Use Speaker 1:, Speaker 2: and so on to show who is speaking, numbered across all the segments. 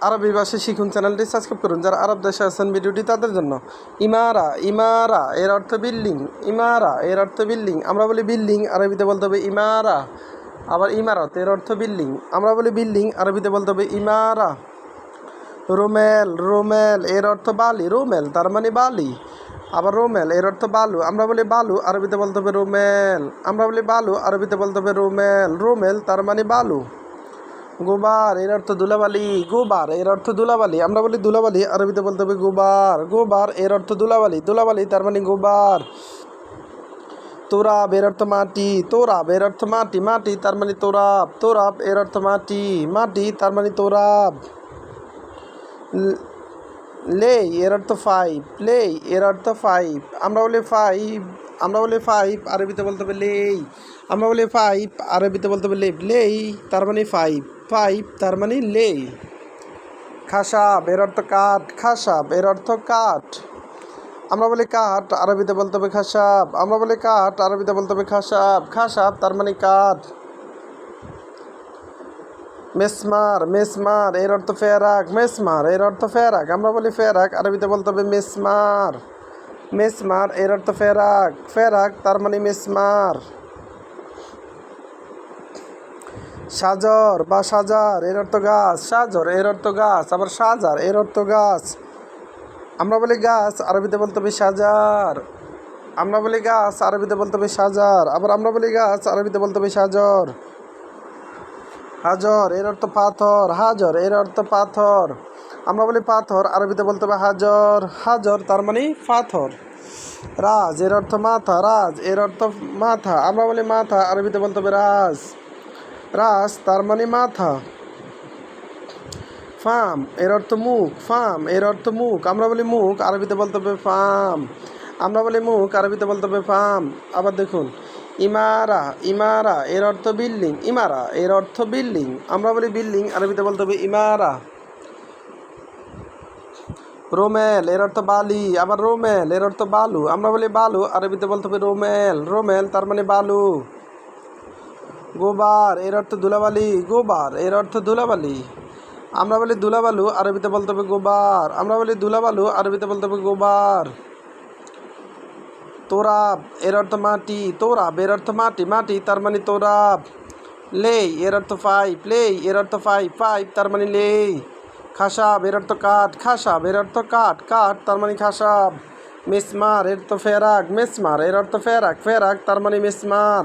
Speaker 1: আরবি ভাষা শিখুন চ্যানেলটি সাবস্ক্রাইব করুন। যারা আরব দেশে আছেন ভিডিওটি তাদের জন্য। ইমারা ইমারা, এর অর্থ বিল্ডিং ইমারা, এর অর্থ বিল্ডিং আমরা বলি বিল্ডিং আরবিতে বলতে হবে ইমারা। আবার ইমারত, এর অর্থ বিল্ডিং আমরা বলি বিল্ডিং আরবিতে বলতে হবে ইমারা। রোমেল রোমেল, এর অর্থ বালি। রোমেল, তার মানে বালি। আবার রোমেল, এর অর্থ বালু। আমরা বলি বালু, আরবিতে বলতে হবে রোমেল। আমরা বলি বালু, আরবিতে বলতে হবে রোমেল। রোমেল, তার মানে বালু। গোবার, এর অর্থ দুলাবালি গোবার, এর অর্থ দুলাবালি আমরা বলি দুলাবালি আরবিতে বলতে হবে গোবার। গোবার, এর অর্থ দুলাবালি দুলাবালি তার মানে গোবার। তোরাব, এর অর্থ মাটি। তোরাব, এর অর্থ মাটি। মাটি, তার মানে তোরাব। তোরাব, এর অর্থ মাটি। মাটি, তার মানে তোরাব। লে, এর অর্থ ফাইভ। লে, এর অর্থ ফাইভ। আমরা বলি ফাইভ। আমরা বলি ফাইভ, আরবিতে বলতে হবে লেই। আমরা বলি ফাইভ, আরবিতে বলতে হবে লেভ লেই, তার মানে ফাইভ। ফাইভ, তার মানে লেই। খাসাব এর অর্থ কাঠ। খাসাব এর অর্থ কাঠ। আমরা বলি কাঠ, আরবিতে বলতে হবে খাসাব। আমরা বলি কাঠ, আরবিতে বলতে হবে খাসাব। খাসাব, তার মানে কাঠ। মেসমার মেসমার, এর অর্থ ফেরাক। মেসমার, এর অর্থ ফেরাক। আমরা বলি ফেরাক, আরবিতে বলতে হবে মেসমার। মেসমার এর অর্থ ফেরাক ফেরাক তার মানে মেসমার সাজর, বা সাজার এর অর্থ গাছ, সাজর এর অর্থ গাছ, আবার সাজার এর অর্থ গাছ। আমরা বলি গাছ, আরবিতে বলতে হবে সাজার। আমরা বলি গাছ, আরবিতে বলতে হবে সাজার। আবার আমরা বলি গাছ, আরবিতে বলতে হবে সাজর। হাজর এর অর্থ পাথর, হাজর এর অর্থ পাথর। আমরা বলি পাথর, আরবিতে বলতে হবে হাজর। হাজর তার মানে পাথর। রাজ, এর অর্থ মাথা। রাজ, এর অর্থ মাথা। আমরা বলি মাথা, আরবিতে বলতে হবে রাজ। রাজ তার মানে মাথা। ফাম, এর অর্থ মুখ। ফাম, এর অর্থ মুখ। আমরা বলি মুখ, আরবিতে বলতে হবে ফার্ম আমরা বলি মুখ, আরবিতে বলতে হবে ফাম। আবার দেখুন, ইমারা ইমারা, এর অর্থ বিল্ডিং। ইমারা, এর অর্থ বিল্ডিং। আমরা বলি বিল্ডিং, আরবিতে বলতে হবে ইমারা। রোমেল এর অর্থ বালি, আবার রোমেল এর অর্থ বালু। আমরা বলি বালু, আরবিতে বলতে হবে রোমেল। রোমেল তার মানে বালু। গোবার এর অর্থ ধুলাবালি। গোবার এর অর্থ ধুলাবালি। আমরা বলি ধুলাবালু, আরবিতে বলতে হবে গোবার। আমরা বলি ধুলাবালু, আরবিতে বলতে হবে গোবার। তোরাব এর অর্থ মাটি। তোরাব এর অর্থ মাটি। মাটি তার মানে তোরাব। লেই এর অর্থ ফাইভ লেই এর অর্থ ফাইভ ফাইভ তার মানে লেই। খাসাব এর অর্থ কাঠ খাসাব এর অর্থ কাঠ কাঠ তার মানে খাসাব মিসমার, এর তো ফেরাক, মিসমার এর অর্থ ফেরাক ফেরাক তার মানে মিসমার।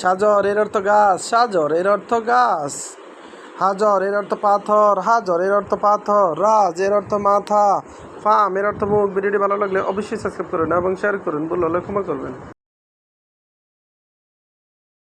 Speaker 1: সাজর এর অর্থ গাছ, সাজর এর অর্থ গাছ। হাজর এর অর্থ পাথর, হাজর এর অর্থ পাথর। রাজ এর অর্থ মাথা। ফাম এর অর্থ মুখ। ভিডিওটি ভালো লাগলে অবশ্যই সাবস্ক্রাইব করুন এবং শেয়ার করুন। বললে ক্ষমা করবেন।